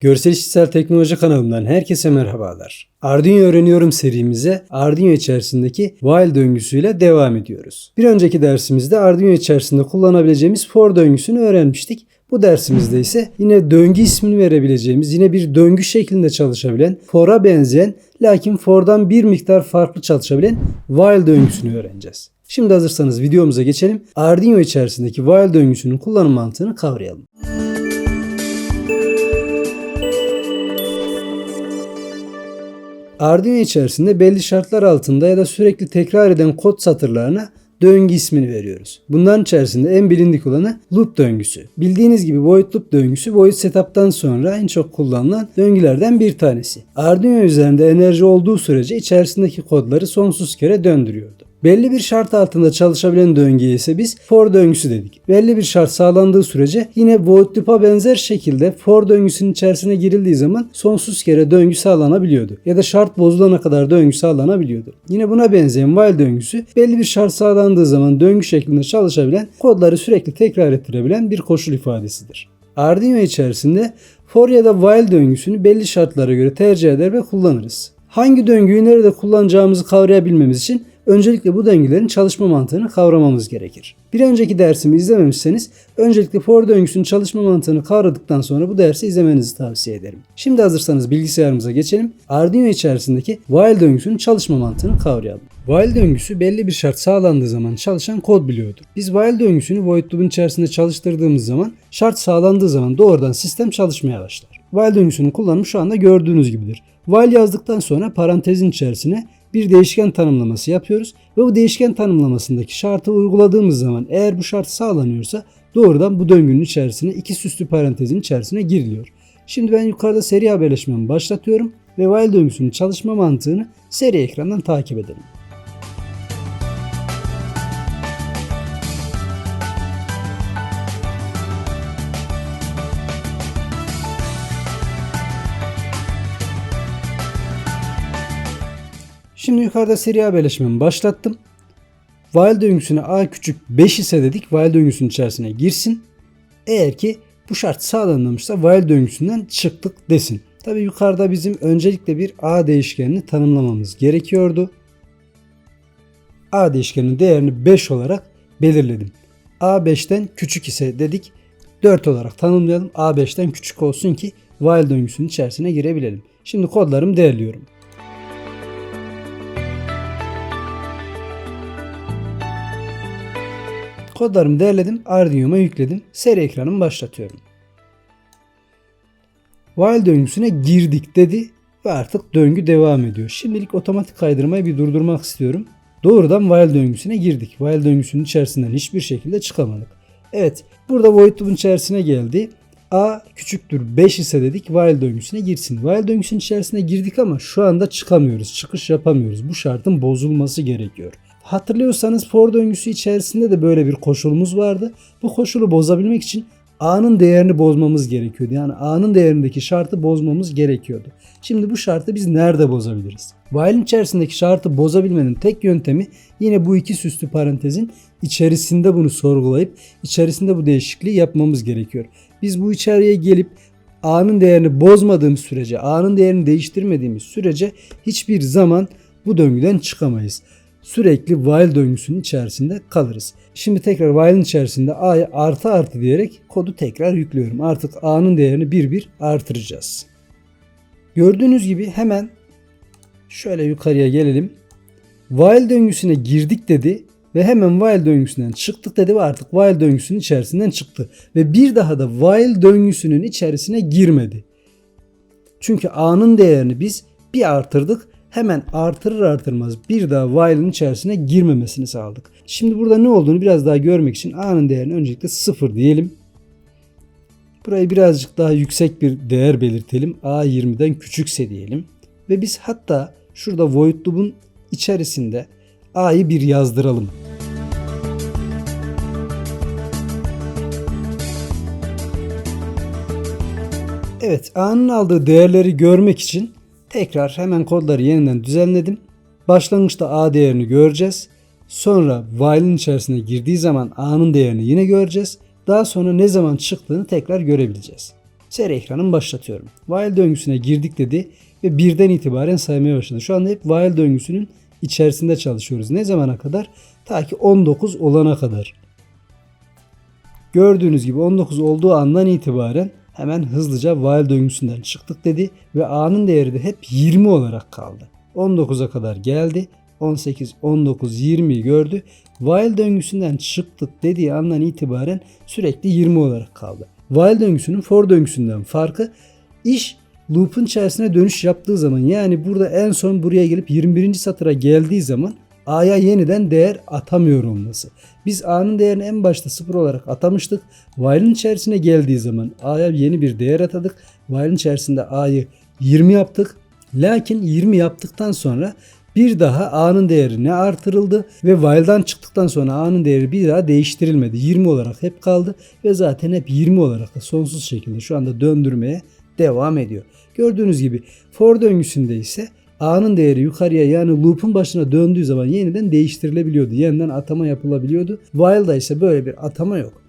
Görsel İşitsel Teknoloji kanalımdan herkese merhabalar. Arduino öğreniyorum serimize Arduino içerisindeki while döngüsüyle devam ediyoruz. Bir önceki dersimizde Arduino içerisinde kullanabileceğimiz for döngüsünü öğrenmiştik. Bu dersimizde ise yine döngü ismini verebileceğimiz, yine bir döngü şeklinde çalışabilen, for'a benzeyen lakin for'dan bir miktar farklı çalışabilen while döngüsünü öğreneceğiz. Şimdi hazırsanız videomuza geçelim. Arduino içerisindeki while döngüsünün kullanım mantığını kavrayalım. Arduino içerisinde belli şartlar altında ya da sürekli tekrar eden kod satırlarına döngü ismini veriyoruz. Bunların içerisinde en bilindik olanı loop döngüsü. Bildiğiniz gibi void loop döngüsü void setup'tan sonra en çok kullanılan döngülerden bir tanesi. Arduino üzerinde enerji olduğu sürece içerisindeki kodları sonsuz kere döndürüyordu. Belli bir şart altında çalışabilen döngüye ise biz for döngüsü dedik. Belli bir şart sağlandığı sürece yine void loop'a benzer şekilde for döngüsünün içerisine girildiği zaman sonsuz kere döngü sağlanabiliyordu. Ya da şart bozulana kadar döngü sağlanabiliyordu. Yine buna benzeyen while döngüsü belli bir şart sağlandığı zaman döngü şeklinde çalışabilen kodları sürekli tekrar ettirebilen bir koşul ifadesidir. Arduino içerisinde for ya da while döngüsünü belli şartlara göre tercih eder ve kullanırız. Hangi döngüyü nerede kullanacağımızı kavrayabilmemiz için öncelikle bu döngülerin çalışma mantığını kavramamız gerekir. Bir önceki dersimi izlememişseniz öncelikle for döngüsünün çalışma mantığını kavradıktan sonra bu dersi izlemenizi tavsiye ederim. Şimdi hazırsanız bilgisayarımıza geçelim. Arduino içerisindeki while döngüsünün çalışma mantığını kavrayalım. While döngüsü belli bir şart sağlandığı zaman çalışan kod biliyordur. Biz while döngüsünü void loop'un içerisinde çalıştırdığımız zaman şart sağlandığı zaman doğrudan sistem çalışmaya başlar. While döngüsünün kullanımı şu anda gördüğünüz gibidir. While yazdıktan sonra parantezin içerisine bir değişken tanımlaması yapıyoruz ve bu değişken tanımlamasındaki şartı uyguladığımız zaman eğer bu şart sağlanıyorsa doğrudan bu döngünün içerisine iki süslü parantezin içerisine giriliyor. Şimdi ben yukarıda seri haberleşmemi başlatıyorum ve while döngüsünün çalışma mantığını seri ekrandan takip edelim. Yukarıda seri haberleşmemi başlattım. While döngüsüne a küçük 5 ise dedik while döngüsünün içerisine girsin. Eğer ki bu şart sağlanmamışsa while döngüsünden çıktık desin. Tabi yukarıda bizim öncelikle bir a değişkenini tanımlamamız gerekiyordu. a değişkeninin değerini 5 olarak belirledim. a 5'ten küçük ise dedik 4 olarak tanımlayalım. a 5'ten küçük olsun ki while döngüsünün içerisine girebilelim. Şimdi kodlarımı değerliyorum. Kodlarımı değerledim, Arduino'ma yükledim. Seri ekranımı başlatıyorum. While döngüsüne girdik dedi ve artık döngü devam ediyor. Şimdilik otomatik kaydırmayı bir durdurmak istiyorum. Doğrudan while döngüsüne girdik. While döngüsünün içerisinden hiçbir şekilde çıkamadık. Evet, burada void loop'un içerisine geldi. A küçüktür 5 ise dedik while döngüsüne girsin. While döngüsünün içerisine girdik ama şu anda çıkamıyoruz. Çıkış yapamıyoruz. Bu şartın bozulması gerekiyor. Hatırlıyorsanız for döngüsü içerisinde de böyle bir koşulumuz vardı. Bu koşulu bozabilmek için A'nın değerini bozmamız gerekiyordu. Yani A'nın değerindeki şartı bozmamız gerekiyordu. Şimdi bu şartı biz nerede bozabiliriz? While'in içerisindeki şartı bozabilmenin tek yöntemi yine bu iki süslü parantezin içerisinde bunu sorgulayıp içerisinde bu değişikliği yapmamız gerekiyor. Biz bu içeriye gelip A'nın değerini bozmadığımız sürece, A'nın değerini değiştirmediğimiz sürece hiçbir zaman bu döngüden çıkamayız sürekli while döngüsünün içerisinde kalırız. Şimdi tekrar while'ın içerisinde a'ya artı artı diyerek kodu tekrar yüklüyorum. Artık a'nın değerini bir bir artıracağız. Gördüğünüz gibi hemen şöyle yukarıya gelelim. While döngüsüne girdik dedi ve hemen while döngüsünden çıktık dedi ve artık while döngüsünün içerisinden çıktı. Ve bir daha da while döngüsünün içerisine girmedi. Çünkü a'nın değerini biz bir artırdık hemen artırır artırmaz bir daha while'ın içerisine girmemesini sağladık. Şimdi burada ne olduğunu biraz daha görmek için a'nın değerini öncelikle 0 diyelim. Burayı birazcık daha yüksek bir değer belirtelim. a 20'den küçükse diyelim. Ve biz hatta şurada void loop'un içerisinde a'yı bir yazdıralım. Evet a'nın aldığı değerleri görmek için Tekrar hemen kodları yeniden düzenledim. Başlangıçta A değerini göreceğiz. Sonra while'in içerisine girdiği zaman A'nın değerini yine göreceğiz. Daha sonra ne zaman çıktığını tekrar görebileceğiz. Seri ekranımı başlatıyorum. While döngüsüne girdik dedi ve birden itibaren saymaya başladı. Şu anda hep while döngüsünün içerisinde çalışıyoruz. Ne zamana kadar? Ta ki 19 olana kadar. Gördüğünüz gibi 19 olduğu andan itibaren hemen hızlıca while döngüsünden çıktık dedi ve A'nın değeri de hep 20 olarak kaldı. 19'a kadar geldi. 18, 19, 20'yi gördü. While döngüsünden çıktık dediği andan itibaren sürekli 20 olarak kaldı. While döngüsünün for döngüsünden farkı iş loop'un içerisine dönüş yaptığı zaman yani burada en son buraya gelip 21. satıra geldiği zaman A'ya yeniden değer atamıyor olması. Biz A'nın değerini en başta 0 olarak atamıştık. While'ın içerisine geldiği zaman A'ya yeni bir değer atadık. While'ın içerisinde A'yı 20 yaptık. Lakin 20 yaptıktan sonra bir daha A'nın değeri ne artırıldı ve while'dan çıktıktan sonra A'nın değeri bir daha değiştirilmedi. 20 olarak hep kaldı ve zaten hep 20 olarak da sonsuz şekilde şu anda döndürmeye devam ediyor. Gördüğünüz gibi for döngüsünde ise A'nın değeri yukarıya yani loop'un başına döndüğü zaman yeniden değiştirilebiliyordu. Yeniden atama yapılabiliyordu. While'da ise böyle bir atama yok.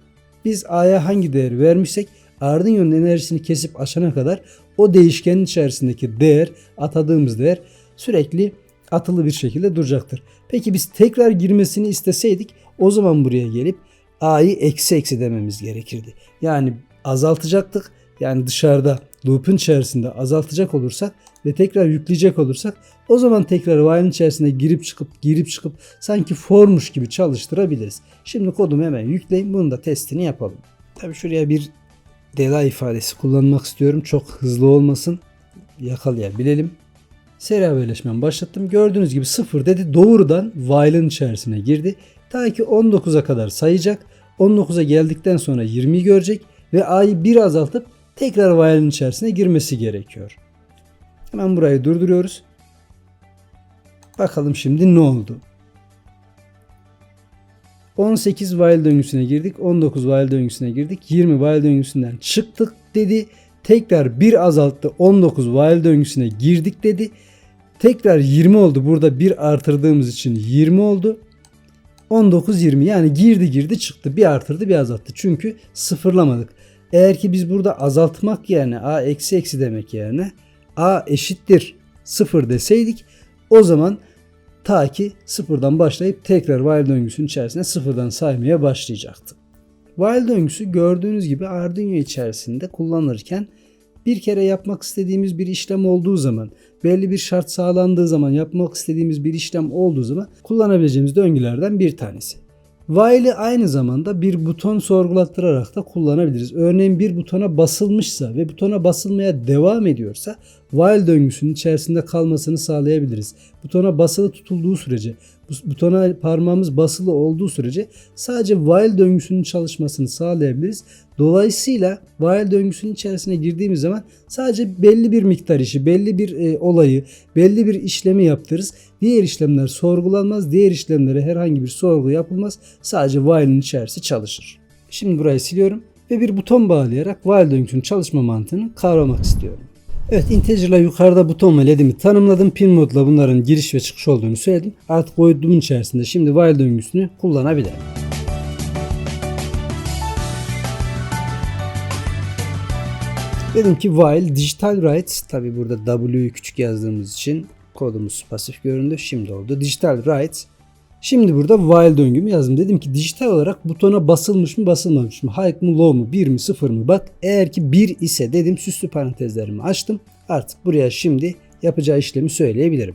Biz A'ya hangi değeri vermişsek ardın yönün enerjisini kesip aşana kadar o değişkenin içerisindeki değer, atadığımız değer sürekli atılı bir şekilde duracaktır. Peki biz tekrar girmesini isteseydik o zaman buraya gelip A'yı eksi eksi dememiz gerekirdi. Yani azaltacaktık. Yani dışarıda loop'un içerisinde azaltacak olursak ve tekrar yükleyecek olursak o zaman tekrar while'ın içerisine girip çıkıp girip çıkıp sanki formuş gibi çalıştırabiliriz. Şimdi kodumu hemen yükleyin. Bunun da testini yapalım. Tabi şuraya bir delay ifadesi kullanmak istiyorum. Çok hızlı olmasın. Yakalayabilelim. Seri haberleşmemi başlattım. Gördüğünüz gibi 0 dedi. Doğrudan while'ın içerisine girdi. Ta ki 19'a kadar sayacak. 19'a geldikten sonra 20'yi görecek ve a'yı bir azaltıp tekrar while'ın içerisine girmesi gerekiyor. Hemen burayı durduruyoruz. Bakalım şimdi ne oldu? 18 while döngüsüne girdik. 19 while döngüsüne girdik. 20 while döngüsünden çıktık dedi. Tekrar bir azalttı. 19 while döngüsüne girdik dedi. Tekrar 20 oldu. Burada bir artırdığımız için 20 oldu. 19 20 yani girdi girdi çıktı. Bir artırdı bir azalttı. Çünkü sıfırlamadık. Eğer ki biz burada azaltmak yerine a eksi eksi demek yerine a eşittir 0 deseydik o zaman ta ki sıfırdan başlayıp tekrar while döngüsünün içerisine sıfırdan saymaya başlayacaktı. While döngüsü gördüğünüz gibi Arduino içerisinde kullanılırken bir kere yapmak istediğimiz bir işlem olduğu zaman, belli bir şart sağlandığı zaman, yapmak istediğimiz bir işlem olduğu zaman kullanabileceğimiz döngülerden bir tanesi. While'i aynı zamanda bir buton sorgulattırarak da kullanabiliriz. Örneğin bir butona basılmışsa ve butona basılmaya devam ediyorsa while döngüsünün içerisinde kalmasını sağlayabiliriz. Butona basılı tutulduğu sürece, butona parmağımız basılı olduğu sürece sadece while döngüsünün çalışmasını sağlayabiliriz. Dolayısıyla while döngüsünün içerisine girdiğimiz zaman sadece belli bir miktar işi, belli bir e, olayı, belli bir işlemi yaptırırız. Diğer işlemler sorgulanmaz, diğer işlemlere herhangi bir sorgu yapılmaz. Sadece while'in içerisi çalışır. Şimdi burayı siliyorum ve bir buton bağlayarak while döngüsünün çalışma mantığını kavramak istiyorum. Evet integer'la yukarıda buton ve ledimi tanımladım. Pin modla bunların giriş ve çıkış olduğunu söyledim. Artık boyutumun içerisinde şimdi while döngüsünü kullanabilirim. Dedim ki while digital write tabi burada W'yu küçük yazdığımız için kodumuz pasif göründü. Şimdi oldu. Digital write Şimdi burada while döngümü yazdım. Dedim ki dijital olarak butona basılmış mı basılmamış mı? High mı low mu? 1 mi 0 mı? Bak eğer ki 1 ise dedim süslü parantezlerimi açtım. Artık buraya şimdi yapacağı işlemi söyleyebilirim.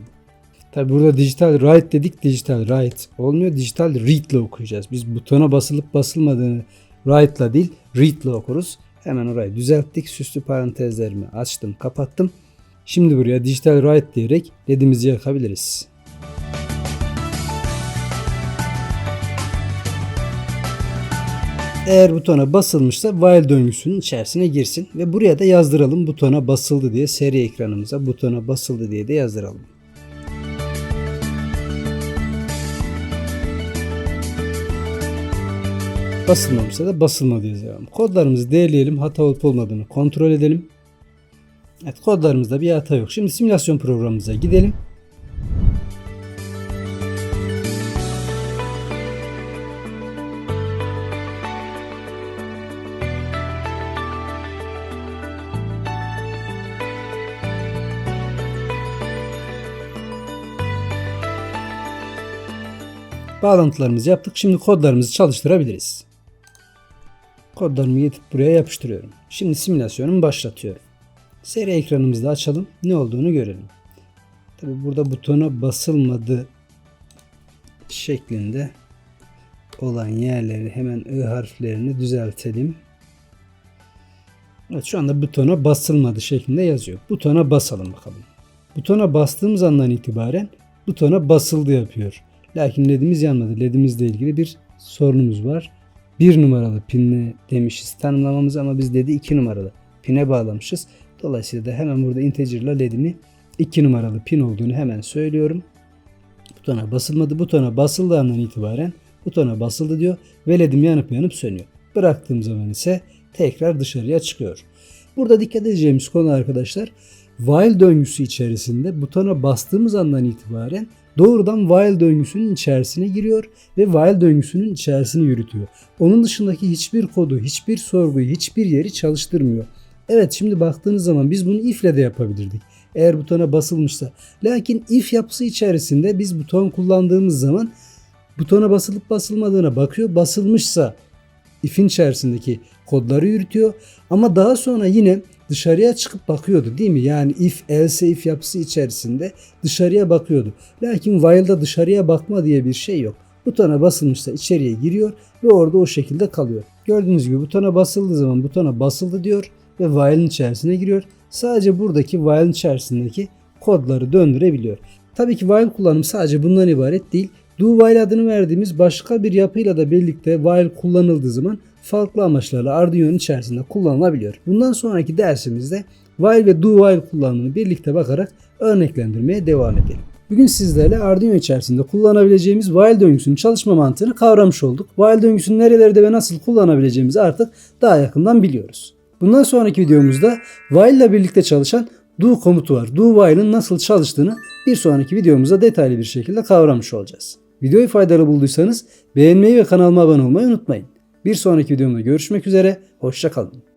Tabi burada dijital write dedik. Dijital write olmuyor. Dijital read ile okuyacağız. Biz butona basılıp basılmadığını write ile değil read ile okuruz. Hemen orayı düzelttik. Süslü parantezlerimi açtım kapattım. Şimdi buraya dijital write diyerek ledimizi yakabiliriz. Eğer butona basılmışsa while döngüsünün içerisine girsin ve buraya da yazdıralım butona basıldı diye seri ekranımıza butona basıldı diye de yazdıralım. Basılmamışsa da basılmadı yazalım. Kodlarımızı değerleyelim. Hata olup olmadığını kontrol edelim. Evet kodlarımızda bir hata yok. Şimdi simülasyon programımıza gidelim. Bağlantılarımızı yaptık. Şimdi kodlarımızı çalıştırabiliriz. Kodlarımı getirip buraya yapıştırıyorum. Şimdi simülasyonumu başlatıyorum. Seri ekranımızı da açalım. Ne olduğunu görelim. Tabi burada butona basılmadı şeklinde olan yerleri hemen I harflerini düzeltelim. Evet şu anda butona basılmadı şeklinde yazıyor. Butona basalım bakalım. Butona bastığımız andan itibaren butona basıldı yapıyor. Lakin ledimiz yanmadı. Ledimizle ilgili bir sorunumuz var. Bir numaralı pinle demişiz tanımlamamız ama biz dedi iki numaralı pine bağlamışız. Dolayısıyla da hemen burada integer'la ledimi 2 numaralı pin olduğunu hemen söylüyorum. Butona basılmadı. Butona basıldığı andan itibaren butona basıldı diyor ve ledim yanıp yanıp sönüyor. Bıraktığım zaman ise tekrar dışarıya çıkıyor. Burada dikkat edeceğimiz konu arkadaşlar while döngüsü içerisinde butona bastığımız andan itibaren doğrudan while döngüsünün içerisine giriyor ve while döngüsünün içerisini yürütüyor. Onun dışındaki hiçbir kodu, hiçbir sorguyu, hiçbir yeri çalıştırmıyor. Evet şimdi baktığınız zaman biz bunu if ile de yapabilirdik. Eğer butona basılmışsa. Lakin if yapısı içerisinde biz buton kullandığımız zaman butona basılıp basılmadığına bakıyor. Basılmışsa if'in içerisindeki kodları yürütüyor. Ama daha sonra yine dışarıya çıkıp bakıyordu değil mi? Yani if, else if yapısı içerisinde dışarıya bakıyordu. Lakin while'da dışarıya bakma diye bir şey yok. Butona basılmışsa içeriye giriyor ve orada o şekilde kalıyor. Gördüğünüz gibi butona basıldığı zaman butona basıldı diyor ve while'in içerisine giriyor. Sadece buradaki while'in içerisindeki kodları döndürebiliyor. Tabii ki while kullanım sadece bundan ibaret değil. Do while adını verdiğimiz başka bir yapıyla da birlikte while kullanıldığı zaman farklı amaçlarla Arduino'nun içerisinde kullanılabiliyor. Bundan sonraki dersimizde while ve do while kullanımını birlikte bakarak örneklendirmeye devam edelim. Bugün sizlerle Arduino içerisinde kullanabileceğimiz while döngüsünün çalışma mantığını kavramış olduk. While döngüsünü nerelerde ve nasıl kullanabileceğimizi artık daha yakından biliyoruz. Bundan sonraki videomuzda while ile birlikte çalışan do komutu var. Do while'ın nasıl çalıştığını bir sonraki videomuzda detaylı bir şekilde kavramış olacağız. Videoyu faydalı bulduysanız beğenmeyi ve kanalıma abone olmayı unutmayın. Bir sonraki videomda görüşmek üzere, hoşçakalın.